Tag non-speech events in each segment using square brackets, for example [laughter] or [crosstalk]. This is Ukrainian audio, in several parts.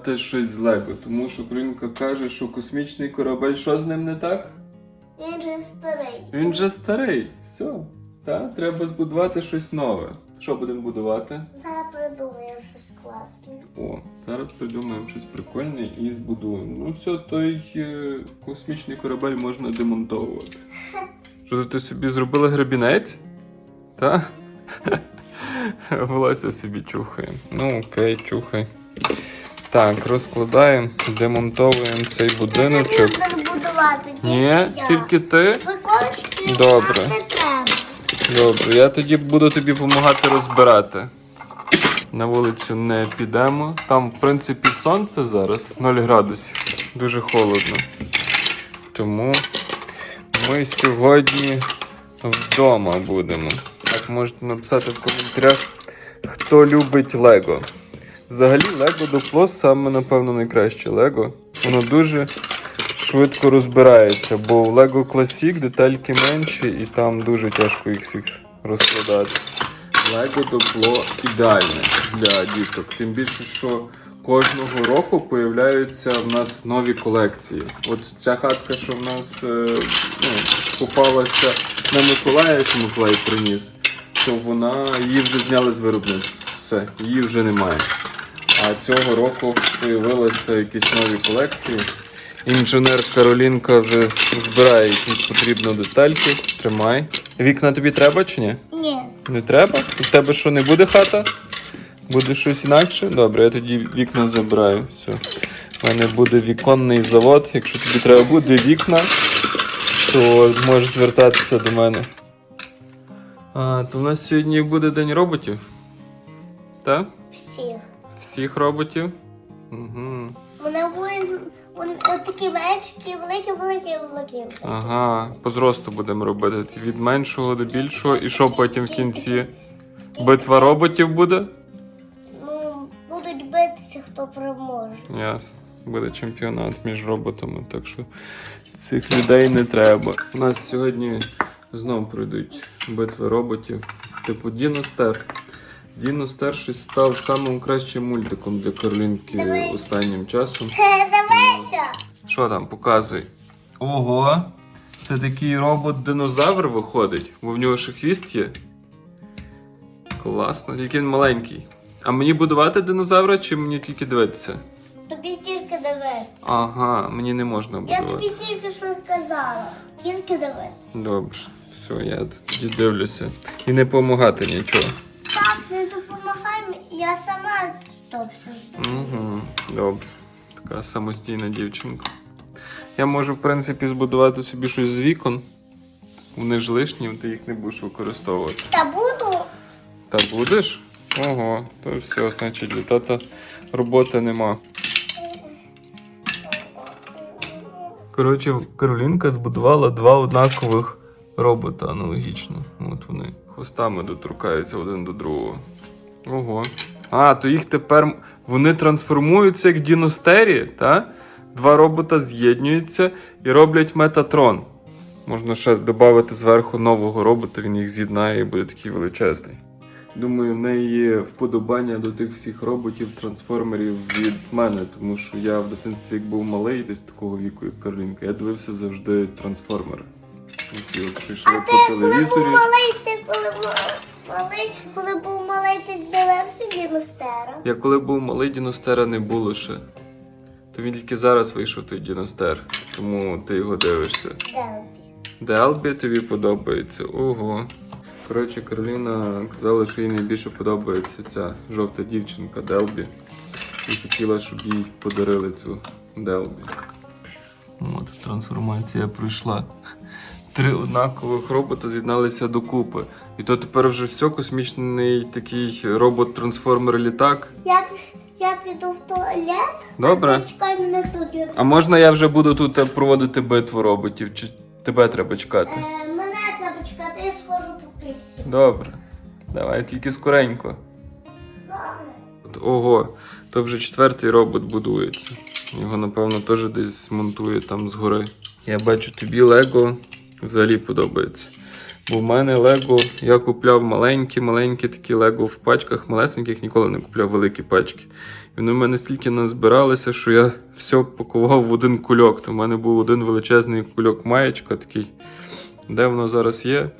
будувати щось з Тому що Кринка каже, що космічний корабель, що з ним не так? Він же старий. Він же старий. Все. Та? Треба збудувати щось нове. Що будемо будувати? Зараз придумаємо щось класне. О, зараз придумаємо щось прикольне і збудуємо. Ну все, той е, космічний корабель можна демонтовувати. [laughs] Що ти собі зробила гребінець? Та? [laughs] Волосся собі чухає. Ну окей, чухай. Так, розкладаємо, демонтовуємо цей будиночок. Будувати, тільки Ні, я. тільки ти. Викончики Добре. не треба. Добре, я тоді буду тобі допомагати розбирати. На вулицю не підемо. Там, в принципі, сонце зараз 0 градусів. Дуже холодно. Тому ми сьогодні вдома будемо. Так можете написати в коментарях, хто любить Лего. Взагалі, Лего Дупло саме, напевно, найкраще Лего. Воно дуже швидко розбирається, бо в Lego Classic детальки менші і там дуже тяжко їх всіх розкладати. Lego дупло ідеальне для діток. Тим більше, що кожного року появляються в нас нові колекції. От ця хатка, що в нас е, ну, попалася на Миколая, що Миколай приніс, то вона її вже зняли з виробництва. Все, її вже немає. А цього року появилися якісь нові колекції. Інженер Каролінка вже збирає якісь потрібні детальки. Тримай. Вікна тобі треба чи ні? Ні. Не треба? У тебе що, не буде хата? Буде щось інакше? Добре, я тоді вікна забираю. Все. У мене буде віконний завод. Якщо тобі треба буде вікна, то можеш звертатися до мене. А, то у нас сьогодні буде день роботів. Так? Всіх. Роботів. Угу. Вони були з- вони такі менші, великі, великі, великі. Ага, по зросту будемо робити. Від меншого до більшого. І що потім в кінці? Битва роботів буде? Ну, будуть битися, хто переможе. Ясно. Буде чемпіонат між роботами, так що цих людей не треба. У нас сьогодні знову пройдуть битви роботів. Типу Діностер. Діностер щось став самим кращим мультиком для Каролінки Давай. останнім часом. Дивися! Що там, показуй. Ого! Це такий робот-динозавр виходить, бо в нього ще хвіст є. Класно, тільки він маленький. А мені будувати динозавра чи мені тільки дивитися? Тобі тільки дивитися. Ага, мені не можна Я тобі тільки що сказала. Тільки дивитися. Добре, все, я тоді дивлюся. І не допомагати нічого. Так, не допомагай, мені, я сама топчу. Угу, добре. Така самостійна дівчинка. Я можу, в принципі, збудувати собі щось з вікон. Вони ж лишні, ти їх не будеш використовувати. Та буду. Та будеш? Ого, то все, значить, для тата роботи нема. Коротше, Каролінка збудувала два однакових робота аналогічно. От вони хвостами доторкаються один до другого. Ого. А, то їх тепер вони трансформуються як діностері, та? Два робота з'єднуються і роблять метатрон. Можна ще додати зверху нового робота, він їх з'єднає і буде такий величезний. Думаю, в неї є вподобання до тих всіх роботів, трансформерів від мене, тому що я в дитинстві, як був малий, десь такого віку, як Каролінка, я дивився завжди трансформери. Ці от що йшли А по ти коли був телевізорі. малий, ти коли був малий, коли був малий, ти дивився Діностера? Я коли був малий, Діностера не було ще. То він тільки зараз вийшов той Діностер, тому ти його дивишся. Делбі. Делбі тобі подобається. Ого. Коротше, Кароліна казала, що їй найбільше подобається ця жовта дівчинка Делбі. І хотіла, щоб їй подарили цю Делбі. От трансформація пройшла. Три однакових робота з'єдналися докупи. І то тепер вже все космічний такий робот-трансформер-літак. Я, я піду в туалет. Добре. А ти чекай мене тут. А можна я вже буду тут е, проводити битву роботів? Чи тебе треба чекати? Е, мене треба чекати, я схожу по кисті. Добре. Давай тільки скоренько. Добре. Ого, то вже четвертий робот будується. Його, напевно, теж десь монтує там згори. Я бачу, тобі Лего взагалі подобається. Бо в мене Лего я купляв маленькі, маленькі такі Лего в пачках, малесеньких, ніколи не купляв великі пачки. І вони в мене стільки назбиралися, що я все пакував в один кульок. То в мене був один величезний кульок маєчка такий. Де воно зараз є,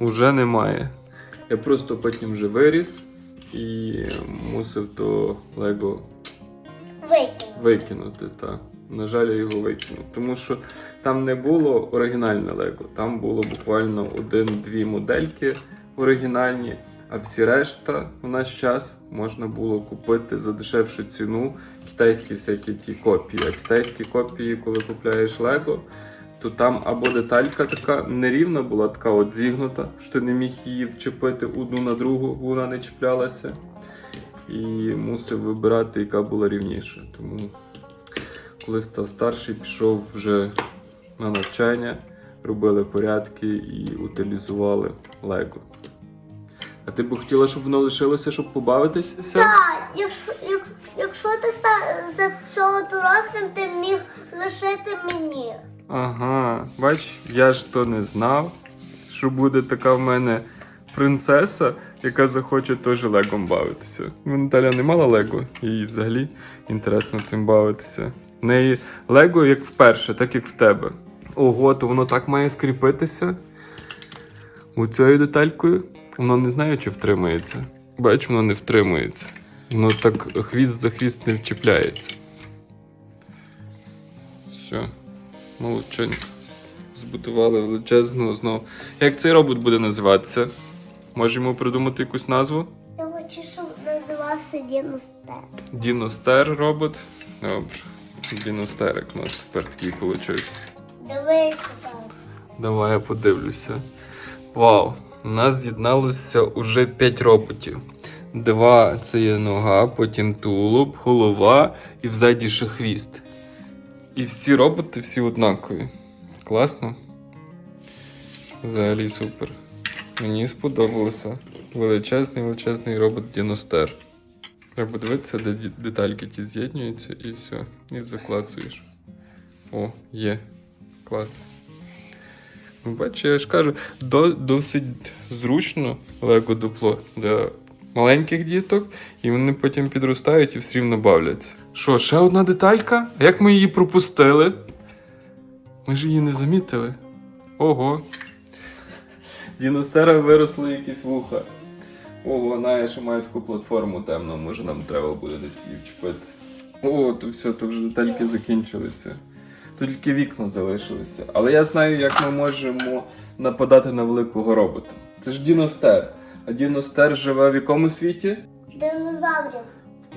уже немає. Я просто потім вже виріс і мусив то Лего Викинь. викинути. Та. На жаль, я його викинув. Тому що там не було оригінальне Лего, там було буквально один-дві модельки оригінальні, а всі решта в наш час можна було купити за дешевшу ціну китайські всякі ті копії. А китайські копії, коли купляєш Лего, то там або деталька така нерівна була, така от зігнута, що ти не міг її вчепити одну на другу, вона не чіплялася. І мусив вибирати, яка була рівніша. Тому коли став старший, пішов вже на навчання, робили порядки і утилізували Лего. А ти б хотіла, щоб воно лишилося, щоб побавитися? Так, якщо, як, якщо ти ста- за цього дорослим, ти міг лишити мені. Ага, бач, я ж то не знав, що буде така в мене принцеса, яка захоче теж легом бавитися. Наталя не мала лего, їй взагалі інтересно тим бавитися. В неї лего як вперше, так як в тебе. Ого, то воно так має скріпитися. Оцією деталькою. Воно не знаю, чи втримається. Бач, воно не втримується. Воно так хвіст за хвіст не вчіпляється. Все. Молодчинь. Збудували величезну знову. Як цей робот буде називатися? Можемо придумати якусь назву? Я хочу, щоб називався Діностер. Діностер робот. Добре. Діностерик у нас тепер такий получився. Дивися там. Давай я подивлюся. Вау! У нас з'єдналося уже 5 роботів. Два це є нога, потім тулуб, голова і взаді ще хвіст. І всі роботи всі однакові. Класно? Взагалі супер. Мені сподобалося. Величезний, величезний робот Діностер. Треба дивитися, де детальки ті з'єднуються і все. І заклацуєш. О, є. Клас. Бачиш, я ж кажу, до, досить зручно лего дупло для маленьких діток, і вони потім підростають і все рівно бавляться. Що, ще одна деталька? Як ми її пропустили? Ми ж її не замітили. Ого. Діностера виросли якісь вуха. Ого, знає, що має таку платформу темну, може нам треба буде десь її вчепити. О, то все, то вже детальки закінчилися. Тут тільки вікна залишилися. Але я знаю, як ми можемо нападати на великого робота. Це ж Діностер. А Діностер живе в якому світі? Динозаврів.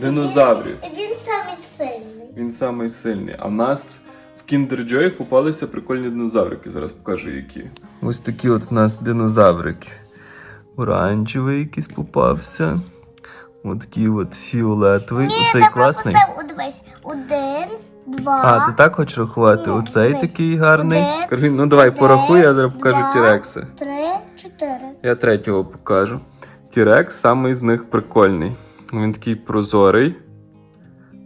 Динозаврів. І він самий сильний. Він самий сильний. А в нас в Kinder Joy попалися прикольні динозаврики. Зараз покажу які. Ось такі от у нас динозаврики. Оранжевий якийсь попався. Ось такий от фіолетовий. Ні, Оцей класний. пропустив. Дивись. Один, два. А, ти так хочеш рахувати? Ні, Оцей дивись. такий гарний. Один, Карвін, ну давай один, порахуй, я зараз покажу два. Тірекси. Три, чотири. Я третього покажу. Тірекс самий з них прикольний. Він такий прозорий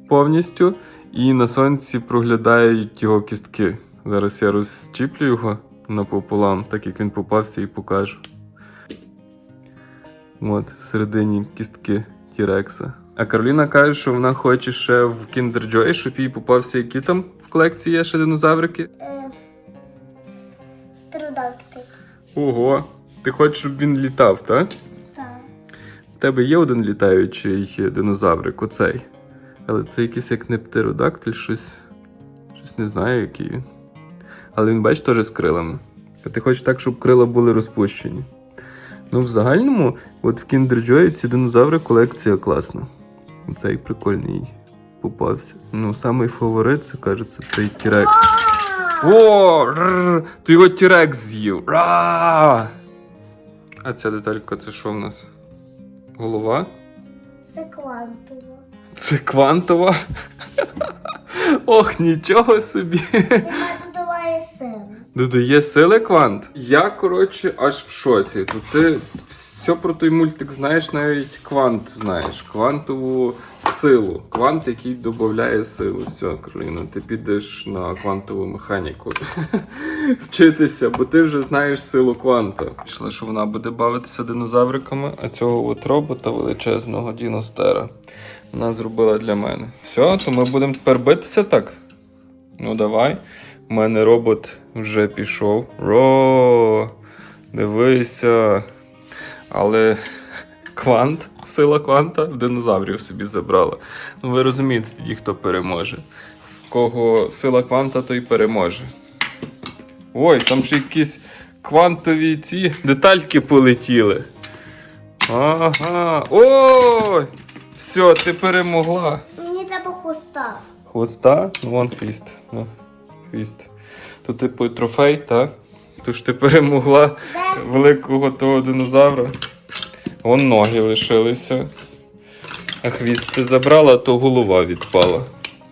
повністю. І на сонці проглядають його кістки. Зараз я розчіплю його напополам, так як він попався і покажу. От, всередині кістки Тірекса. А Кароліна каже, що вона хоче ще в Kinder Joy, щоб їй попався які там в колекції є ще динозаврики. Е, Птеродактиль. Ого, ти хочеш, щоб він літав, так? Так. У тебе є один літаючий динозаврик, оцей. Але це якийсь як не птеродактиль, щось. Щось не знаю, який він. Але він, бач, теж з крилами. А ти хочеш так, щоб крила були розпущені. Ну, в загальному, от в Kinder Joy ці динозаври колекція класна. Оцей прикольний попався. Ну, самий фаворит, це кажеться, цей Тірекс. О! рррр, Ти його Тірекс з'їв. Ра! А ця деталька це що в нас? Голова? Це квантово. Це квантова. [laughs] Ох, нічого собі. Вона додаває сили. Додає сили квант. Я, коротше, аж в шоці. Тут ти все про той мультик знаєш, навіть квант знаєш, квантову силу. Квант, який додає силу. Все, Кароліна, ти підеш на квантову механіку [laughs] вчитися, бо ти вже знаєш силу кванта. Пішла, що вона буде бавитися динозавриками, а цього от робота величезного Діностера вона зробила для мене. Все, то ми будемо тепер битися так. Ну давай. У мене робот вже пішов. Ро, дивися. Але квант, сила кванта в динозаврів собі забрала. Ну ви розумієте тоді, хто переможе. В кого сила кванта, той переможе. Ой, там ще якісь квантові ці детальки полетіли. Ага. Ой! Все, ти перемогла. Мені треба хвоста. Хвоста, ну вон хвіст. Ну, хвіст. То типу трофей, так? Тож ти перемогла великого того динозавра. Вон ноги лишилися. А хвіст ти забрала, то голова відпала.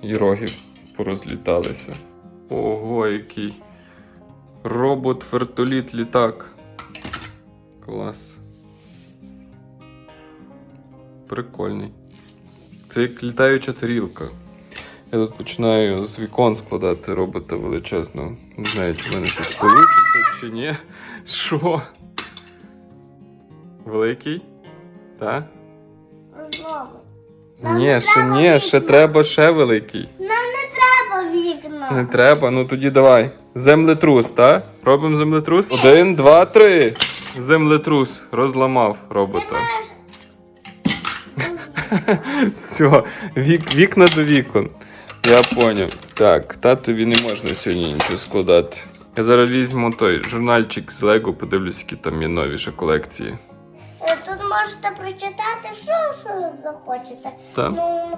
І роги порозліталися. Ого, який. Робот, вертоліт, літак. Клас. Прикольний. Це як літаюча тарілка. Я тут починаю з вікон складати робота величезного. Не знаю, чи в мене щось вийде, чи ні. Що? Великий? Так? Знову. Ні, не ще треба ні, ще вікна. треба ще великий. Нам не треба вікна. Не треба, ну тоді давай. Землетрус, так? Робимо землетрус? Один, два, три. Землетрус розламав робота. [laughs] Все, вік, вікна до вікон. Я поняв. Так, татові не можна сьогодні нічого складати. Я зараз візьму той журнальчик з Лего, подивлюсь, які там є нові ще колекції. тут можете прочитати, що, що захочете. Так. Ну,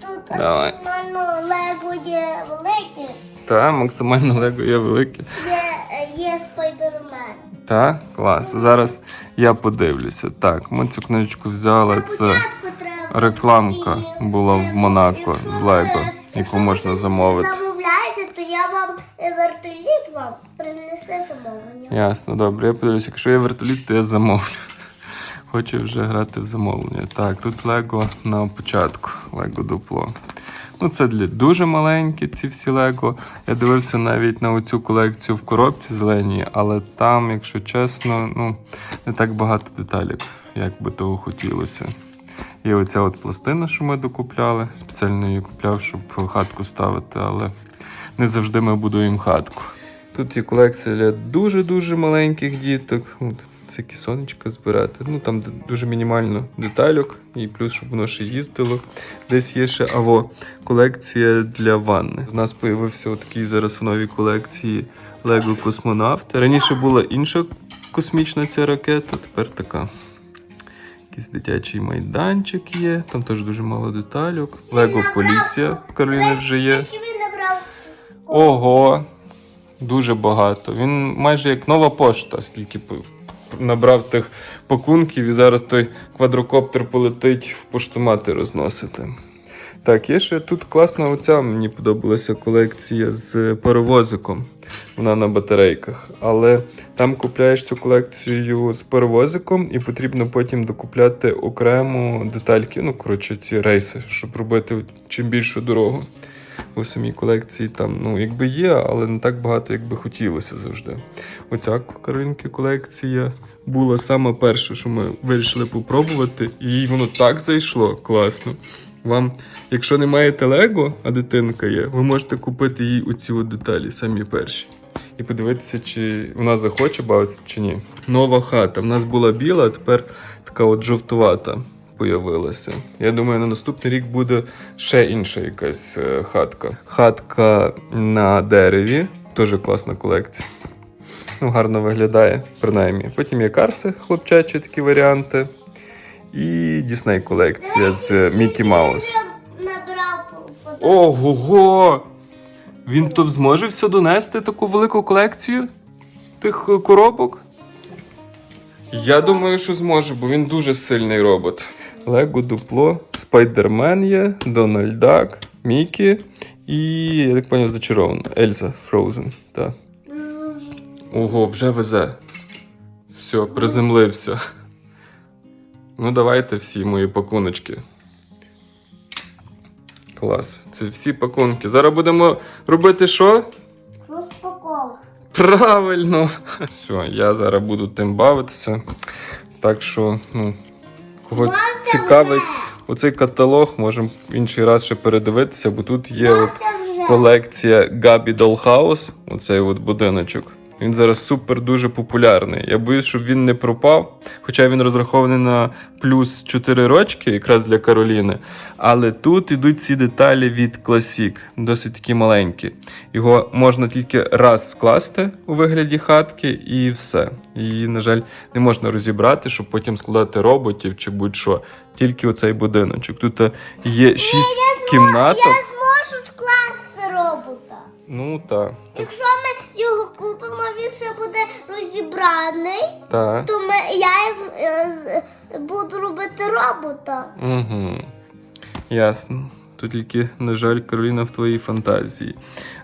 тут Давай. максимально лего є велике, Та, максимально Лего є велике. є, є спайдермен. Так, клас. Зараз я подивлюся. Так, ми цю книжечку взяли. Це треба. рекламка І, була в Монако з Лего, яку можна замовити. Замовляєте, то я вам е, вертоліт вам принесе замовлення. Ясно, добре. Я подивлюся, якщо є вертоліт, то я замовлю. [laughs] Хочу вже грати в замовлення. Так, тут Лего на початку. Лего дупло. Ну, це для дуже маленькі ці всі Лего. Я дивився навіть на оцю колекцію в коробці зеленій, але там, якщо чесно, ну, не так багато деталей, як би того хотілося. Є оця от пластина, що ми докупляли. Спеціально її купляв, щоб хатку ставити, але не завжди ми будуємо хатку. Тут є колекція для дуже-дуже маленьких діток. От, всякі сонечка збирати. Ну там дуже мінімально детальок, і плюс, щоб воно ще їздило. Десь є ще аво колекція для ванни. У нас з'явився такий зараз в новій колекції Лего Космонавт. Раніше була інша космічна ця ракета, тепер така. Якийсь дитячий майданчик є, там теж дуже мало детальок. Лего поліція в Кароліни вже є. Ого, дуже багато. Він майже як нова пошта, стільки набрав тих пакунків, і зараз той квадрокоптер полетить в поштомати розносити. Так, є ще тут класна оця, мені подобалася колекція з паровозиком. Вона на батарейках. Але там купляєш цю колекцію з паровозиком, і потрібно потім докупляти окремо детальки, ну, коротше, ці рейси, щоб робити чим більшу дорогу у самій колекції там, ну, якби є, але не так багато, як би хотілося завжди. Оця Каролінки колекція була саме перша, що ми вирішили попробувати, і воно так зайшло класно. Вам, якщо не маєте Лего, а дитинка є, ви можете купити їй оці от деталі, самі перші. І подивитися, чи вона захоче бавитися, чи ні. Нова хата. В нас була біла, а тепер така от жовтувата появилася. Я думаю, на наступний рік буде ще інша якась е, хатка. Хатка на дереві, теж класна колекція. Ну, гарно виглядає, принаймні. Потім є карси, хлопчачі такі варіанти. І Дісней колекція з Мікі Маус. Ого! Він то зможе все донести таку велику колекцію тих е, коробок? Я думаю, що зможе, бо він дуже сильний робот. Лего дупло, Спайдермен є, Дональд Дак, Мікі і, я так поняв, зачарована. Ельза Фроузен. Так. Ого, вже везе. Все, приземлився. Ну, давайте всі мої пакуночки. Клас. Це всі пакунки. Зараз будемо робити що? Розпаковка. Правильно. Все, я зараз буду тим бавитися. Так що, ну, кого цікавить оцей каталог, можемо в інший раз ще передивитися, бо тут є от колекція Gabi Dollhouse, оцей от будиночок. Він зараз супер дуже популярний. Я боюсь, щоб він не пропав. Хоча він розрахований на плюс 4 рочки, якраз для Кароліни. Але тут ідуть ці деталі від Classic, досить такі маленькі. Його можна тільки раз скласти у вигляді хатки, і все. Її, на жаль, не можна розібрати, щоб потім складати роботів чи будь-що. Тільки оцей будиночок. Тут е, є 6 кімнаток. Ну так. Якщо ми його купимо, він ще буде розібраний, Так. то ми, я з- е, з- буду робити робота. Угу. Ясно. Тут тільки, на жаль, Кароліна в твоїй фантазії.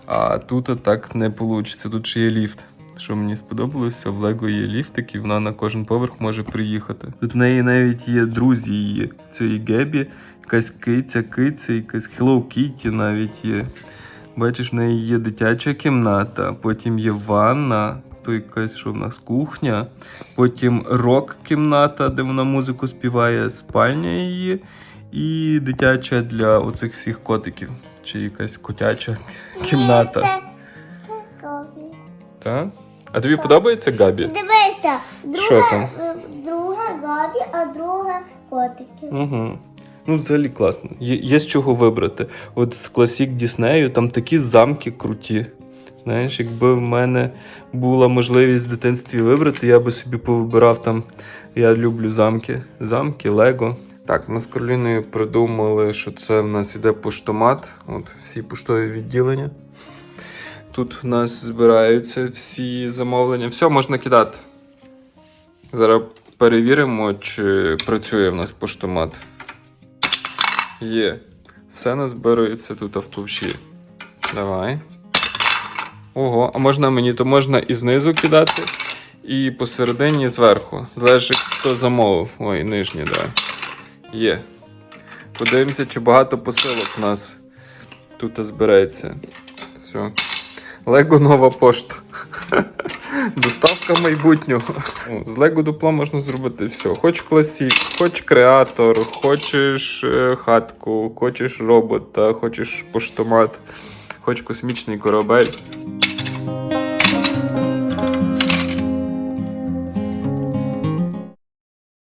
А тут так не вийде. Тут ще є ліфт. Що мені сподобалося, в Лего є ліфтик, і вона на кожен поверх може приїхати. Тут в неї навіть є друзі її цієї Гебі, якась киця, киця, якась Hello Kitty навіть є. Бачиш, в неї є дитяча кімната, потім є ванна, то якась що в нас кухня, потім рок-кімната, де вона музику співає, спальня її, і дитяча для оцих всіх котиків. Чи якась котяча кімната. Це, це Габі. Так? А тобі подобається Габі? Дивися, друга, Що там? е, друга Габі, а друга котики. Угу. Ну, взагалі класно. Є, є з чого вибрати. От з Classic Діснею там такі замки круті. Знаєш, якби в мене була можливість в дитинстві вибрати, я би собі повибирав там. Я люблю замки. Замки, Лего. Так, ми з Кароліною придумали, що це в нас іде поштомат. От всі поштові відділення. Тут в нас збираються всі замовлення. Все можна кидати. Зараз перевіримо, чи працює в нас поштомат. Є. Все назбирується тут в ковші. Давай. Ого, а можна мені, то можна і знизу кидати, і посередині і зверху. Залежить, хто замовив. Ой, нижні, давай. Є. Подивимося, чи багато посилок у нас тут збереться. Все. Лего нова пошта. Доставка майбутнього. З Лего дупла можна зробити все. Хоч класік, хоч креатор, хочеш е, хатку, хочеш робота, хочеш поштомат, хоч космічний корабель.